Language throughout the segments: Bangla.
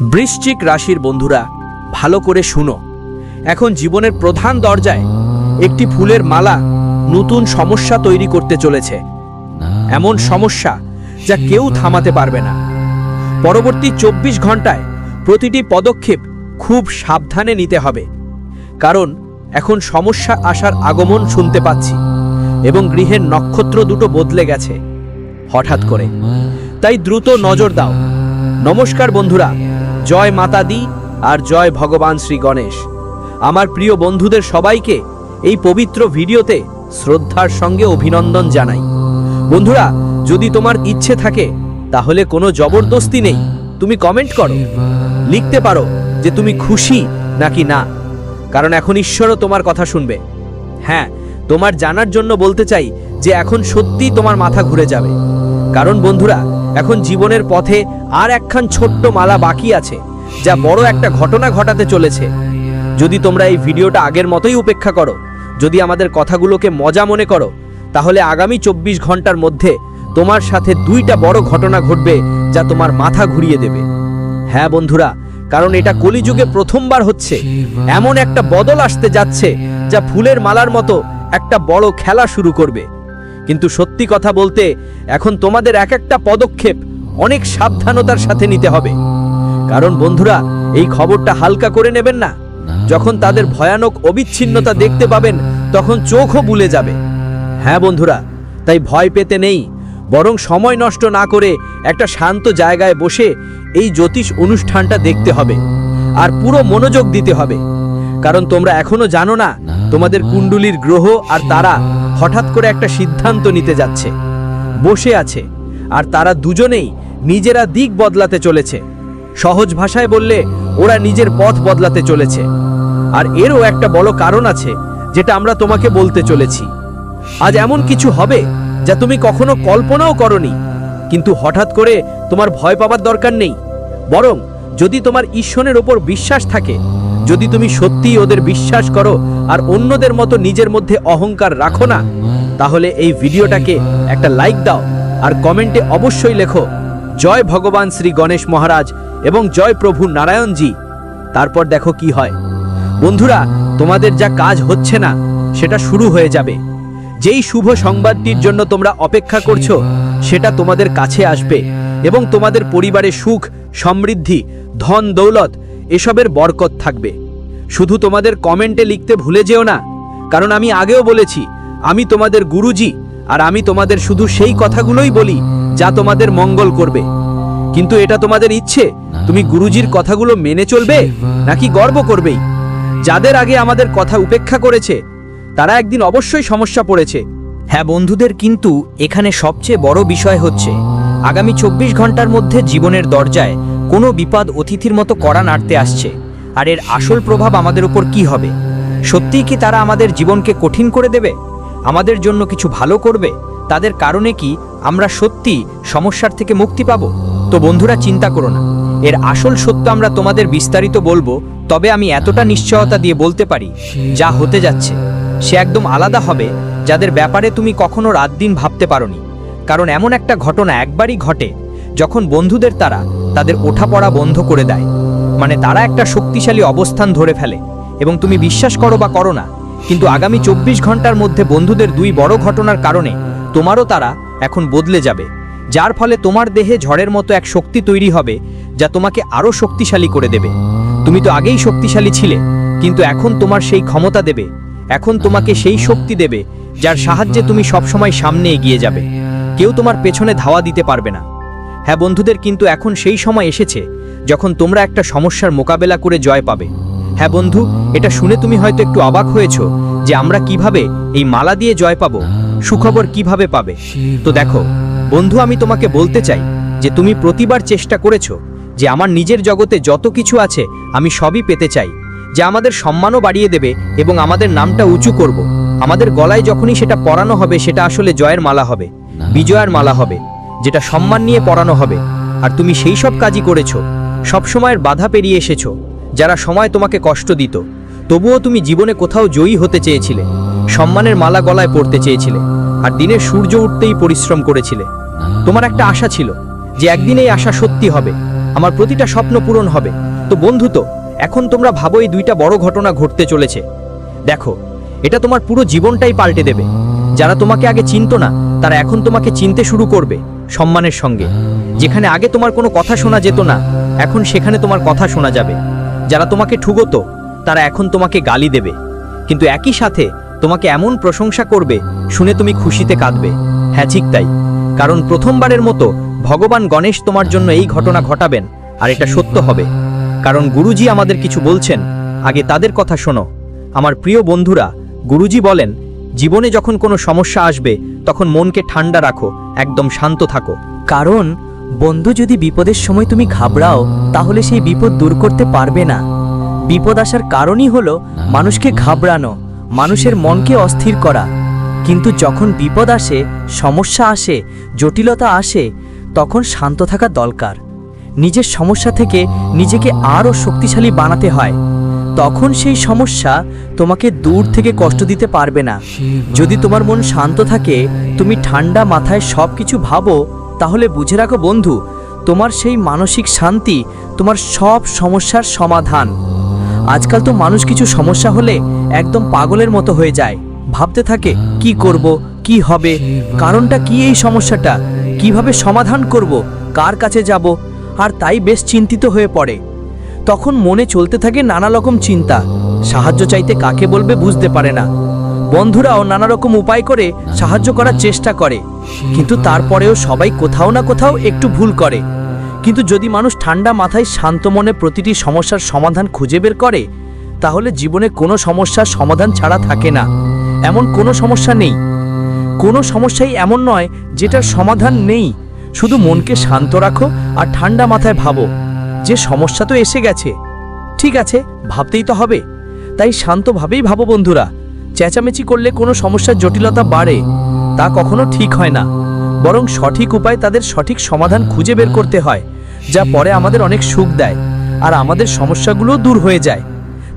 বৃশ্চিক রাশির বন্ধুরা, ভালো করে শুনো। এখন জীবনের প্রধান দরজায় একটি ফুলের মালা নতুন সমস্যা তৈরি করতে চলেছে। এমন সমস্যা যা কেউ থামাতে পারবে না। পরবর্তী চব্বিশ ঘন্টায় প্রতিটি পদক্ষেপ খুব সাবধানে নিতে হবে। কারণ এখন সমস্যা আসার আগমন শুনতে পাচ্ছি এবং গৃহের নক্ষত্র দুটো বদলে গেছে, হঠাৎ করে। তাই দ্রুত নজর দাও। নমস্কার বন্ধুরা জয় মাতা দি আর জয় ভগবান শ্রী গণেশ। আমার প্রিয় বন্ধুদের সবাইকে এই পবিত্র ভিডিওতে শ্রদ্ধার সঙ্গে অভিনন্দন জানাই। বন্ধুরা, যদি তোমার ইচ্ছে থাকে, তাহলে কোনো জবরদস্তি নেই। তুমি কমেন্ট করো। লিখতে পারো যে তুমি খুশি নাকি না। কারণ এখন ঈশ্বরও তোমার কথা শুনবে। হ্যাঁ তোমার জানার জন্য বলতে চাই যে এখন সত্যি তোমার মাথা ঘুরে যাবে। কারণ বন্ধুরা এখন জীবনের পথে আর একখান ছোট্ট মালা বাকি আছে, যা বড় একটা ঘটনা ঘটাতে চলেছে। যদি তোমরা এই ভিডিওটা আগের মতোই উপেক্ষা করো, যদি আমাদের কথাগুলোকে মজা মনে করো, তাহলে আগামী চব্বিশ ঘণ্টার মধ্যে তোমার সাথে দুইটা বড় ঘটনা ঘটবে যা তোমার মাথা ঘুরিয়ে দেবে। হ্যাঁ বন্ধুরা, কারণ এটা কলিযুগে প্রথমবার হচ্ছে। এমন একটা বদল আসতে যাচ্ছে যা ফুলের মালার মতো একটা বড় খেলা শুরু করবে। কিন্তু সত্যি কথা বলতে, এখন তোমাদের এক একটা পদক্ষেপ অনেক সাবধানতার সাথে নিতে হবে। কারণ বন্ধুরা, এই খবরটা হালকা করে নেবেন না। যখন তাদের ভয়ানক অবিচ্ছিন্নতা দেখতে পাবেন, তখন চোখও বুলে যাবে। হ্যাঁ বন্ধুরা, তাই ভয় পেতে নেই। বরং সময় নষ্ট না করে একটা শান্ত জায়গায় বসে এই জ্যোতিষ অনুষ্ঠানটা দেখতে হবে। আর পুরো মনোযোগ দিতে হবে। কারণ তোমরা এখনও জানো না তোমাদের কুণ্ডুলির গ্রহ আর তারা হঠাৎ করে একটা সিদ্ধান্ত নিতে যাচ্ছে। বসে আছে, আর তারা দুজনেই নিজেরা দিক বদলাতে চলেছে। সহজ ভাষায় বললে, ওরা নিজের পথ বদলাতে চলেছে। আর এরও একটা বড় কারণ আছে, যেটা আমরা তোমাকে বলতে চলেছি। আজ এমন কিছু হবে যা তুমি কখনো কল্পনাও করনি, কিন্তু হঠাৎ করে তোমার ভয় পাবার দরকার নেই। বরং যদি তোমার ঈশ্বরের ওপর বিশ্বাস থাকে, যদি তুমি সত্যি ওদের বিশ্বাস করো আর অন্যদের মতো নিজের মধ্যে অহংকার রাখো না, তাহলে এই ভিডিওটাকে একটা লাইক দাও আর কমেন্টে অবশ্যই লেখো, জয় ভগবান শ্রী গণেশ মহারাজ এবং জয় প্রভু নারায়ণজি। তারপর দেখো কি হয়। বন্ধুরা, তোমাদের যা কাজ হচ্ছে না, সেটা শুরু হয়ে যাবে। যেই শুভ সংবাদটির জন্য তোমরা অপেক্ষা করছ, সেটা তোমাদের কাছে আসবে এবং তোমাদের পরিবারে সুখ সমৃদ্ধি, ধন, দৌলত, এসবের বরকত থাকবে। শুধু তোমাদের কমেন্টে লিখতে ভুলে যেও না, কারণ আমি আগেও বলেছি, আমি তোমাদের গুরুজি, আর আমি তোমাদের শুধু সেই কথাগুলোই বলি, যা তোমাদের মঙ্গল করবে। কিন্তু এটা তোমাদের ইচ্ছে, তুমি গুরুজির কথাগুলো মেনে চলবে, নাকি গর্ব করবেই? যাদের আগে আমাদের কথা উপেক্ষা করেছে, তারা একদিন অবশ্যই সমস্যা পড়েছে। হ্যাঁ বন্ধুদের, কিন্তু এখানে সবচেয়ে বড় বিষয় হচ্ছে, আগামী চব্বিশ ঘণ্টার মধ্যে জীবনের দরজায় কোনো বিপদ অতিথির মতো কড়া নাড়তে আসছে। আর এর আসল প্রভাব আমাদের উপর কি হবে? সত্যিই কি তারা আমাদের জীবনকে কঠিন করে দেবে? আমাদের জন্য কিছু ভালো করবে? তাদের কারণে কি আমরা সত্যি সমস্যার থেকে মুক্তি পাব? তো বন্ধুরা, চিন্তা করো না। এর আসল সত্য আমরা তোমাদের বিস্তারিত বলব, তবে আমি এতটা নিশ্চয়তা দিয়ে বলতে পারি, যা হতে যাচ্ছে। সে একদম আলাদা হবে যাদের ব্যাপারে তুমি কখনো রাত দিন ভাবতে পারোনি। কারণ এমন একটা ঘটনা একবারই ঘটে, যখন বন্ধুদের তারা তাদের ওঠা পড়া বন্ধ করে দেয়। মানে তারা একটা শক্তিশালী অবস্থান ধরে ফেলে, এবং তুমি বিশ্বাস করো বা করো না, কিন্তু আগামী চব্বিশ ঘণ্টার মধ্যে বন্ধুদের দুই বড় ঘটনার কারণে তোমারও তারা এখন বদলে যাবে, যার ফলে তোমার দেহে ঝড়ের মতো এক শক্তি তৈরি হবে, যা তোমাকে আরও শক্তিশালী করে দেবে। তুমি তো আগেই শক্তিশালী ছিলে, কিন্তু এখন তোমার সেই ক্ষমতা দেবে, এখন তোমাকে সেই শক্তি দেবে যার সাহায্যে তুমি সবসময় সামনে এগিয়ে যাবে। কেউ তোমার পেছনে ধাওয়া দিতে পারবে না। হ্যাঁ বন্ধুদের, কিন্তু এখন সেই সময় এসেছে যখন তোমরা একটা সমস্যার মোকাবেলা করে জয় পাবে। হ্যাঁ বন্ধু, এটা শুনে তুমি হয়তো একটু অবাক হয়েছো যে আমরা কীভাবে এই মালা দিয়ে জয় পাবো, সুখবর কীভাবে পাবে। তো দেখো, বন্ধু, আমি তোমাকে বলতে চাই যে তুমি প্রতিবার চেষ্টা করেছ যে আমার নিজের জগতে যত কিছু আছে আমি সবই পেতে চাই, যা আমাদের সম্মানও বাড়িয়ে দেবে এবং আমাদের নামটা উঁচু করব। আমাদের গলায় যখনই সেটা পরানো হবে সেটা আসলে জয়ের মালা হবে বিজয়ের মালা হবে যেটা সম্মান নিয়ে পরানো হবে। আর তুমি সেই সব কাজই করেছ সবসময়ের বাধা পেরিয়ে এসেছ যারা সময় তোমাকে কষ্ট দিত। তবুও তুমি জীবনে কোথাও জয়ী হতে চেয়েছিলে সম্মানের মালা গলায় পড়তে চেয়েছিলে আর দিনের সূর্য উঠতেই পরিশ্রম করেছিলে। তোমার একটা আশা ছিল যে একদিন এই আশা সত্যি হবে আমার প্রতিটা স্বপ্ন পূরণ হবে। তো বন্ধু তো এখন তোমরা ভাবো এই দুইটা বড় ঘটনা ঘটতে চলেছে। দেখো এটা তোমার পুরো জীবনটাই পাল্টে দেবে। যারা তোমাকে আগে চিনতো না, তারা এখন তোমাকে চিনতে শুরু করবে সম্মানের সঙ্গে। যেখানে আগে তোমার কোনো কথা শোনা যেত না, এখন সেখানে তোমার কথা শোনা যাবে। যারা তোমাকে ঠুগতো, তারা এখন তোমাকে গালি দেবে। কিন্তু একই সাথে তোমাকে এমন প্রশংসা করবে, শুনে তুমি খুশিতে কাঁদবে। হ্যাঁ ঠিক তাই। কারণ প্রথমবারের মতো ভগবান গণেশ তোমার জন্য এই ঘটনা ঘটাবেন, আর এটা সত্য হবে। কারণ গুরুজি আমাদের কিছু বলছেন, আগে তাদের কথা শোনো। আমার প্রিয় বন্ধুরা গুরুজি বলেন, জীবনে যখন কোনো সমস্যা আসবে, তখন মনকে ঠান্ডা রাখো, একদম শান্ত থাকো। কারণ, বন্ধু যদি বিপদের সময় তুমি ঘাবড়াও, তাহলে সেই বিপদ দূর করতে পারবে না। বিপদ আসার কারণই হলো মানুষকে ঘাবড়ানো, মানুষের মনকে অস্থির করা। কিন্তু যখন বিপদ আসে, সমস্যা আসে, জটিলতা আসে, তখন শান্ত থাকা দরকার। নিজের সমস্যা থেকে নিজেকে আরও শক্তিশালী বানাতে হয়। তখন সেই সমস্যা তোমাকে দূর থেকে কষ্ট দিতে পারবে না। যদি তোমার মন শান্ত থাকে, তুমি ঠান্ডা মাথায় সব কিছু ভাবো, তাহলে বুঝে রাখো বন্ধু, তোমার সেই মানসিক শান্তি তোমার সব সমস্যার সমাধান। আজকাল তো মানুষ কিছু সমস্যা হলে একদম পাগলের মতো হয়ে যায়। ভাবতে থাকে, কি করব, কি হবে, কারণটা কি এই সমস্যাটা, কীভাবে সমাধান করব, কার কাছে যাব, আর তাই বেশ চিন্তিত হয়ে পড়ে। তখন মনে চলতে থাকে নানা রকম চিন্তা। সাহায্য চাইতে কাকে বলবে বুঝতে পারে না। বন্ধুরাও নানা রকম উপায় করে সাহায্য করার চেষ্টা করে। কিন্তু তারপরেও সবাই কোথাও না কোথাও একটু ভুল করে। কিন্তু যদি মানুষ ঠান্ডা মাথায় শান্ত মনে প্রতিটি সমস্যার সমাধান খুঁজে বের করে, তাহলে জীবনে কোনো সমস্যার সমাধান ছাড়া থাকে না। এমন কোনো সমস্যা নেই। কোনো সমস্যাই এমন নয় যেটার সমাধান নেই। শুধু মনকে শান্ত রাখো আর ঠান্ডা মাথায় ভাবো। যে সমস্যা তো এসে গেছে। ঠিক আছে, ভাবতেই তো হবে। তাই শান্তভাবেই ভাবো বন্ধুরা, চেঁচামেচি করলে কোনো সমস্যার জটিলতা বাড়ে, তা কখনো ঠিক হয় না। বরং সঠিক উপায় তাদের সঠিক সমাধান খুঁজে বের করতে হয়, যা পরে আমাদের অনেক সুখ দেয় আর আমাদের সমস্যাগুলো দূর হয়ে যায়।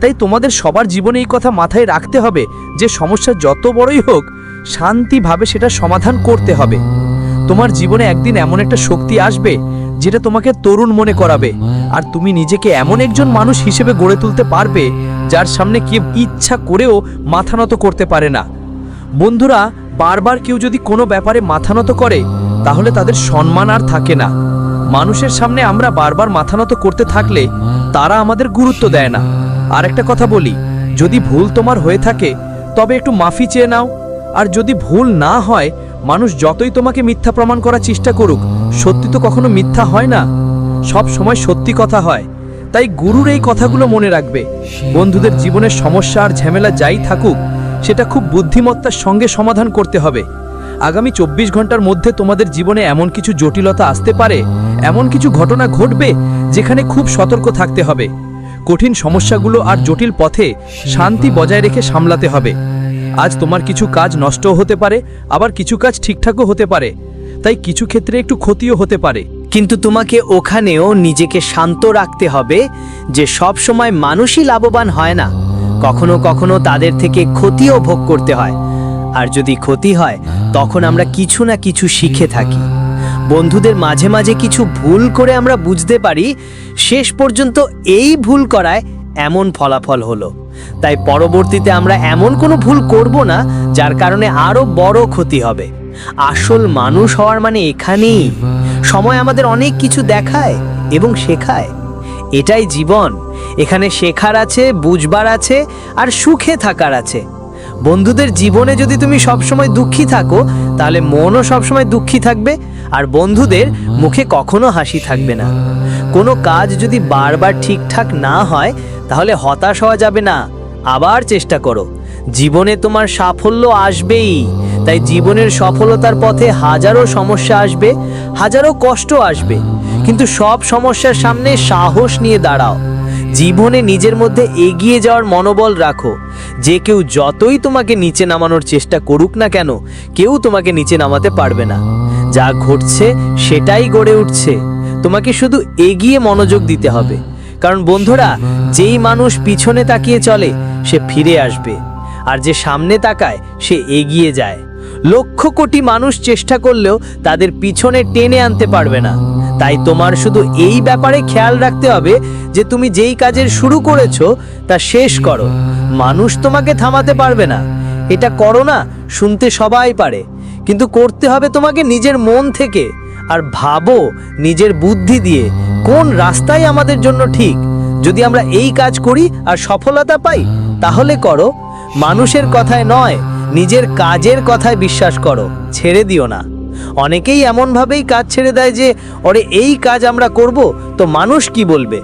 তাই তোমাদের সবার জীবনে এই কথা মাথায় রাখতে হবে যে সমস্যা যত বড়ই হোক, শান্তিভাবে সেটা সমাধান করতে হবে। তোমার জীবনে একদিন এমন একটা শক্তি আসবে যেটা তোমাকে তরুণ মনে করাবে। আর তুমি নিজেকে এমন একজন মানুষ হিসেবে গড়ে তুলতে পারবে, যার সামনে কেউ ইচ্ছা করেও মাথা নত করতে পারে না। বন্ধুরা, বারবার কেউ যদি কোনো ব্যাপারে মাথা নত করে, তাহলে তাদের সম্মান আর থাকে না। মানুষের সামনে আমরা বারবার মাথা নত করতে থাকলে, তারা আমাদের গুরুত্ব দেয় না। আর একটা কথা বলি, যদি ভুল তোমার হয়ে থাকে, তবে একটু মাফি চেয়ে নাও। আর যদি ভুল না হয়, মানুষ যতই তোমাকে মিথ্যা প্রমাণ করার চেষ্টা করুক সত্যি তো কখনো মিথ্যা হয় না। সব সময় সত্যি কথা হয়। তাই গুরুর এই কথাগুলো মনে রাখবে। বন্ধুদের জীবনের সমস্যা আর ঝামেলা যাই থাকুক, সেটা খুব বুদ্ধিমত্তার সঙ্গে সমাধান করতে হবে। আগামী চব্বিশ ঘণ্টার মধ্যে তোমাদের জীবনে এমন কিছু জটিলতা আসতে পারে, এমন কিছু ঘটনা ঘটবে যেখানে খুব সতর্ক থাকতে হবে। কঠিন সমস্যাগুলো আর জটিল পথে শান্তি বজায় রেখে সামলাতে হবে। আজ তোমার কিছু কাজ নষ্টও হতে পারে, আবার কিছু কাজ ঠিকঠাকও হতে পারে। তাই কিছু ক্ষেত্রে একটু ক্ষতিও হতে পারে। কিন্তু তোমাকে ওখানেও নিজেকে শান্ত রাখতে হবে যে সব সময় মানুষই লাভবান হয় না। কখনো কখনো তাদের থেকে ক্ষতিও ভোগ করতে হয়। আর যদি ক্ষতি হয়, তখন আমরা কিছু না কিছু শিখে থাকি। বন্ধুদের মাঝে মাঝে কিছু ভুল করে আমরা বুঝতে পারি, শেষ পর্যন্ত এই ভুল করায় এমন ফলাফল হলো। তাই পরবর্তীতে আমরা এমন কোনো ভুল করব না, যার কারণে আরও বড় ক্ষতি হবে। আসল মানুষ হওয়ার মানে এখানেই। সময় আমাদের অনেক কিছু দেখায় এবং শেখায়। এটাই জীবন। এখানে শেখার আছে, বুঝবার আছে, আর সুখে থাকার আছে। বন্ধুদের জীবনে যদি তুমি সবসময় দুঃখী থাকো, তাহলে মনও সবসময় দুঃখী থাকবে, আর বন্ধুদের মুখে কখনো হাসি থাকবে না। কোনো কাজ যদি বারবার ঠিকঠাক না হয়, তাহলে হতাশ হওয়া যাবে না। আবার চেষ্টা করো। জীবনে তোমার সাফল্য আসবেই। তাই জীবনের সফলতার পথে হাজারো সমস্যা আসবে, হাজারো কষ্ট আসবে। কিন্তু সব সমস্যার সামনে সাহস নিয়ে দাঁড়াও। জীবনে নিজের মধ্যে এগিয়ে যাওয়ার মনোবল রাখো। যে কেউ যতই তোমাকে নিচে নামানোর চেষ্টা করুক না কেন, কেউ তোমাকে নিচে নামাতে পারবে না। যা ঘটছে সেটাই গড়ে উঠছে। তোমাকে শুধু এগিয়ে মনোযোগ দিতে হবে। কারণ বন্ধুরা, যেই মানুষ পিছনে তাকিয়ে চলে, সে ফিরে আসবে। আর যে সামনে তাকায়, সে এগিয়ে যায়। লক্ষ কোটি মানুষ চেষ্টা করলেও তাদের পিছনে টেনে আনতে পারবে না। তাই তোমার শুধু এই ব্যাপারে খেয়াল রাখতে হবে যে তুমি যেই কাজের শুরু করেছ, তা শেষ করো। মানুষ তোমাকে থামাতে পারবে না। এটা করো না, শুনতে সবাই পারে। কিন্তু করতে হবে তোমাকে নিজের মন থেকে। আর ভাবো নিজের বুদ্ধি দিয়ে, কোন রাস্তাই আমাদের জন্য ঠিক। যদি আমরা এই কাজ করি আর সফলতা পাই, তাহলে করো। মানুষের কথায় নয় নিজের কাজের কথায় বিশ্বাস করো, ছেড়ে দিও না। অনেকেই এমনভাবেই কাজ ছেড়ে দেয় যে, ওরে, এই কাজ আমরা করব, তো মানুষ কি বলবে?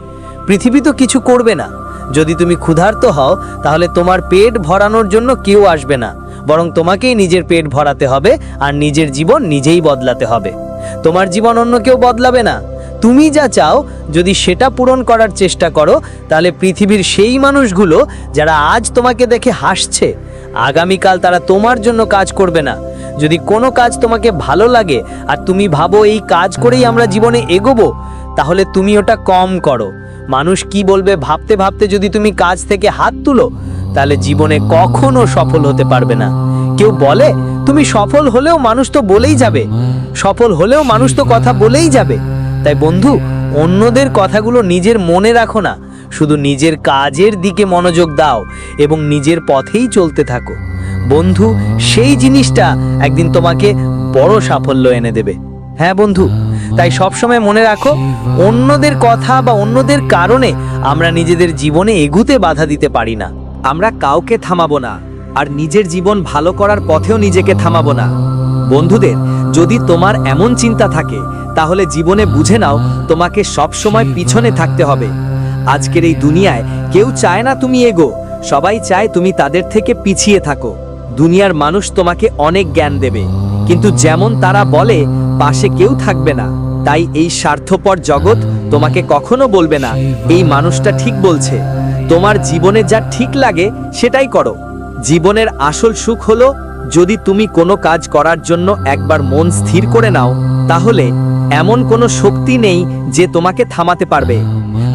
পৃথিবী তো কিছু করবে না। যদি তুমি ক্ষুধার্ত হও, তাহলে তোমার পেট ভরানোর জন্য কেউ আসবে না। বরং তোমাকেই নিজের পেট ভরাতে হবে, আর নিজের জীবন নিজেই বদলাতে হবে। তোমার জীবন অন্য কেউ বদলাবে না। তুমি যা চাও, যদি সেটা পূরণ করার চেষ্টা করো, তাহলে পৃথিবীর সেই মানুষগুলো, যারা আজ তোমাকে দেখে হাসছে আগামীকাল তারা তোমার জন্য কাজ করবে না। যদি কোনো কাজ তোমাকে ভালো লাগে আর তুমি ভাবো এই কাজ করেই আমরা জীবনে এগোবো, তাহলে তুমি ওটা কম করো। মানুষ কি বলবে ভাবতে ভাবতে যদি তুমি কাজ থেকে হাত তুলো, তাহলে জীবনে কখনো সফল হতে পারবে না। কেউ বলে, তুমি সফল হলেও মানুষ তো বলেই যাবে। সফল হলেও মানুষ তো কথা বলেই যাবে। তাই বন্ধু, অন্যদের কথাগুলো নিজের মনে রাখো না। শুধু নিজের কাজের দিকে মনোযোগ দাও এবং নিজের পথেই চলতে থাকো। বন্ধু, সেই জিনিসটা একদিন তোমাকে বড় সাফল্য এনে দেবে। হ্যাঁ বন্ধু, তাই সবসময় মনে রাখো, অন্যদের কথা বা অন্যদের কারণে আমরা নিজেদের জীবনে এগুতে বাধা দিতে পারি না। আমরা কাউকে থামাবো না, আর নিজের জীবন ভালো করার পথেও নিজেকে থামাবো না। বন্ধুদের, যদি তোমার এমন চিন্তা থাকে, তাহলে জীবনে বুঝে নাও, তোমাকে সব সময় পিছনে থাকতে হবে। আজকের এই দুনিয়ায় কেউ চায় না তুমি এগো। সবাই চায় তুমি তাদের থেকে পিছিয়ে থাকো। দুনিয়ার মানুষ তোমাকে অনেক জ্ঞান দেবে। কিন্তু যেমন তারা বলে, পাশে কেউ থাকবে না। তাই এই স্বার্থপর জগৎ তোমাকে কখনো বলবে না, এই মানুষটা ঠিক বলছে। তোমার জীবনে যা ঠিক লাগে সেটাই করো। জীবনের আসল সুখ হলো, যদি তুমি কোনো কাজ করার জন্য একবার মন স্থির করে নাও, তাহলে এমন কোনো শক্তি নেই যে তোমাকে থামাতে পারবে।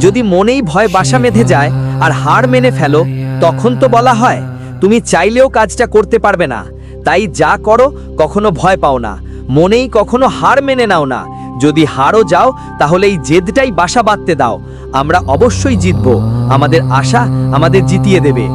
যদি মনেই ভয় বাসা বেঁধে যায় আর হার মেনে ফেলো, তখন তো বলা হয়, তুমি চাইলেও কাজটা করতে পারবে না। তাই যা করো, কখনো ভয় পাও না। মনেই কখনো হার মেনে নাও না। যদি হারও যাও, তাহলে এই জেদটাই বাসা বাঁধতে দাও। আমরা অবশ্যই জিতব। আমাদের আশা আমাদের জিতিয়ে দেবে।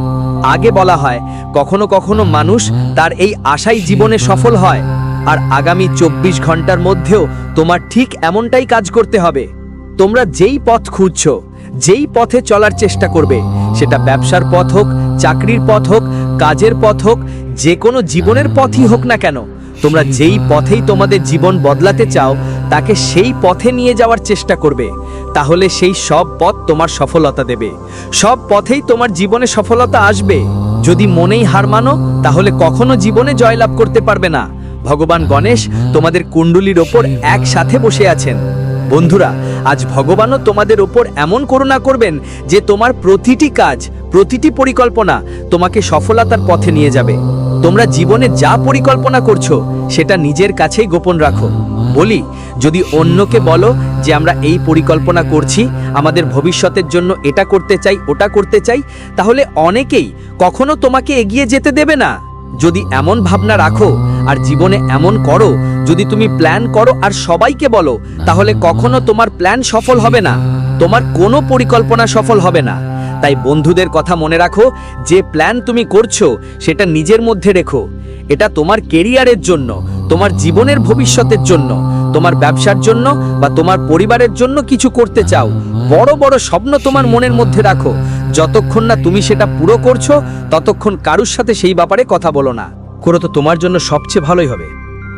আগে বলা হয়, কখনো কখনো মানুষ তার এই আশাই জীবনে সফল হয়। আর আগামী চব্বিশ ঘণ্টার মধ্যেও তোমার ঠিক এমনটাই কাজ করতে হবে। তোমরা যেই পথ খুঁজছো, যেই পথে চলার চেষ্টা করবে, সেটা ব্যবসার পথ হোক, চাকরির পথ হোক, কাজের পথ হোক, যে কোনো জীবনের পথই হোক না কেন, তোমরা যেই পথেই তোমাদের জীবন বদলাতে চাও, তাকে সেই পথে নিয়ে যাওয়ার চেষ্টা করবে, তাহলে সেই সব পথ তোমার সফলতা দেবে। সব পথেই তোমার জীবনে সফলতা আসবে। যদি মনেই হার মানো, তাহলে কখনো জীবনে জয়লাভ করতে পারবে না। ভগবান গণেশ তোমাদের কুণ্ডলির ওপর একসাথে বসে আছেন। বন্ধুরা, আজ ভগবানও তোমাদের ওপর এমন করুণা করবেন যে তোমার প্রতিটি কাজ, প্রতিটি পরিকল্পনা তোমাকে সফলতার পথে নিয়ে যাবে। তোমরা জীবনে যা পরিকল্পনা করছ, সেটা নিজের কাছেই গোপন রাখো। বলি, যদি অন্যকে বলো যে আমরা এই পরিকল্পনা করছি, আমাদের ভবিষ্যতের জন্য এটা করতে চাই, ওটা করতে চাই, তাহলে অনেকেই কখনো তোমাকে এগিয়ে যেতে দেবে না। যদি এমন ভাবনা রাখো আর জীবনে এমন করো, যদি তুমি প্ল্যান করো আর সবাইকে বলো, তাহলে কখনো তোমার প্ল্যান সফল হবে না, তোমার কোনো পরিকল্পনা সফল হবে না। তাই বন্ধুদের কথা মনে রাখো, যে প্ল্যান তুমি করছ, সেটা নিজের মধ্যে রেখো। এটা তোমার কেরিয়ারের জন্য, তোমার জীবনের ভবিষ্যতের জন্য, তোমার ব্যবসার জন্য বা তোমার পরিবারের জন্য কিছু করতে চাও। বড় বড় স্বপ্ন তোমার মনের মধ্যে রাখো। যতক্ষণ না তুমি সেটা পুরো করছ, ততক্ষণ কারুর সাথে সেই ব্যাপারে কথা বলো না। করো তো তোমার জন্য সবচেয়ে ভালোই হবে।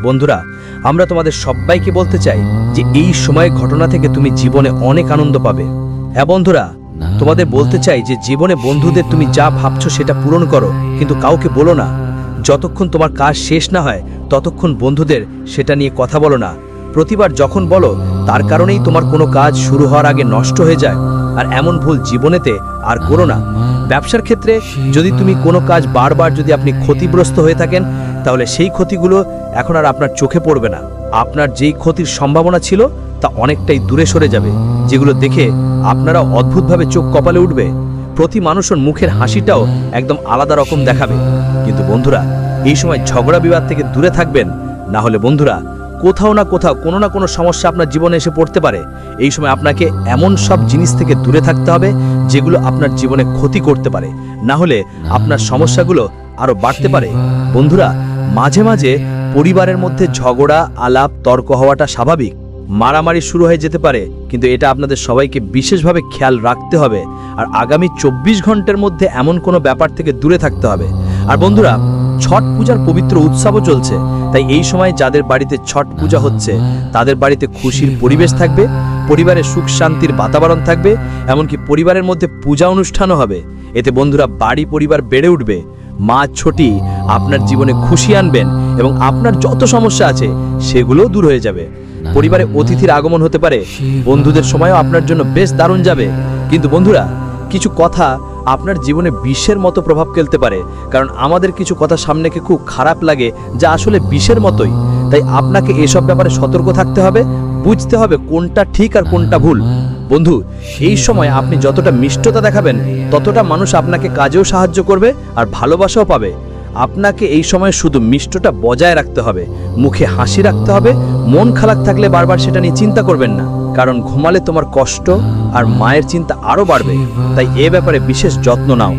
বন্ধুরা, আমরা তোমাদের সবাইকে বলতে চাই যে এই সময়ের ঘটনা থেকে তুমি জীবনে অনেক আনন্দ পাবে। হ্যাঁ বন্ধুরা, তোমাদের বলতে চাই যে জীবনে বন্ধুদের তুমি যা ভাবছ সেটা পূরণ করো, কিন্তু কাউকে বলো না। যতক্ষণ তোমার কাজ শেষ না হয়, ততক্ষণ বন্ধুদের সেটা নিয়ে কথা বলো না। প্রতিবার যখন বলো, তার কারণেই তোমার কোনো কাজ শুরু হওয়ার আগে নষ্ট হয়ে যায়, আর এমন ভুল জীবনেতে আর করো না। ব্যবসার ক্ষেত্রে যদি তুমি কোনো কাজ বারবার যদি আপনি ক্ষতিগ্রস্ত হয়ে থাকেন, তাহলে সেই ক্ষতিগুলো এখন আর আপনার চোখে পড়বে না। আপনার যেই ক্ষতির সম্ভাবনা ছিল, তা অনেকটাই দূরে সরে যাবে, যেগুলো দেখে আপনারা অদ্ভুতভাবে চোখ কপালে উঠবে। প্রতি মানুষের মুখের হাসিটাও একদম আলাদা রকম দেখাবে। কিন্তু বন্ধুরা, এই সময় ঝগড়া বিবাদ থেকে দূরে থাকবেন। না হলে বন্ধুরা, কোথাও না কোথাও কোনো না কোনো সমস্যা আপনার জীবনে এসে পড়তে পারে। এই সময় আপনাকে এমন সব জিনিস থেকে দূরে থাকতে হবে যেগুলো আপনার জীবনে ক্ষতি করতে পারে। না হলে আপনার সমস্যাগুলো আরও বাড়তে পারে। বন্ধুরা, মাঝে মাঝে পরিবারের মধ্যে ঝগড়া, আলাপ, তর্ক হওয়াটা স্বাভাবিক। মারামারি শুরু হয়ে যেতে পারে, কিন্তু এটা আপনাদের সবাইকে বিশেষভাবে খেয়াল রাখতে হবে। আর আগামী চব্বিশ ঘণ্টার মধ্যে এমন কোনো ব্যাপার থেকে দূরে থাকতে হবে। আর বন্ধুরা, ছট পূজার পবিত্র উৎসবও চলছে। তাই এই সময় যাদের বাড়িতে ছট পূজা হচ্ছে, তাদের বাড়িতে খুশির পরিবেশ থাকবে। পরিবারে সুখ শান্তির বাতাবরণ থাকবে এমনকি পরিবারের মধ্যে পূজা অনুষ্ঠানও হবে। এতে বন্ধুরা বাড়ি পরিবার বেড়ে উঠবে। মা ছোটি আপনার জীবনে খুশি আনবেন এবং আপনার যত সমস্যা আছে সেগুলোও দূর হয়ে যাবে। পরিবারে অতিথির আগমন হতে পারে। বন্ধুদের সময়ও আপনার জন্য বেশ দারুণ যাবে। কিন্তু বন্ধুরা কিছু কথা আপনার জীবনে বিষের মতো প্রভাব ফেলতে পারে। কারণ আমাদের কিছু কথা সামনেকে খুব খারাপ লাগে যা আসলে বিষের মতোই। তাই আপনাকে এসব ব্যাপারে সতর্ক থাকতে হবে। বুঝতে হবে কোনটা ঠিক আর কোনটা ভুল। বন্ধু, এই সময় আপনি যতটা মিষ্টতা দেখাবেন, ততটা মানুষ আপনাকে কাজেও সাহায্য করবে আর ভালোবাসাও পাবে। আপনাকে এই সময় শুধু মিষ্টটা বজায় রাখতে হবে, মুখে হাসি রাখতে হবে, মন খারাপ থাকলে বারবার সেটা নিয়ে চিন্তা করবেন না, কারণ ঘুমালে তোমার কষ্ট আর মায়ের চিন্তা আরও বাড়বে। তাই এ ব্যাপারে বিশেষ যত্ন নাও।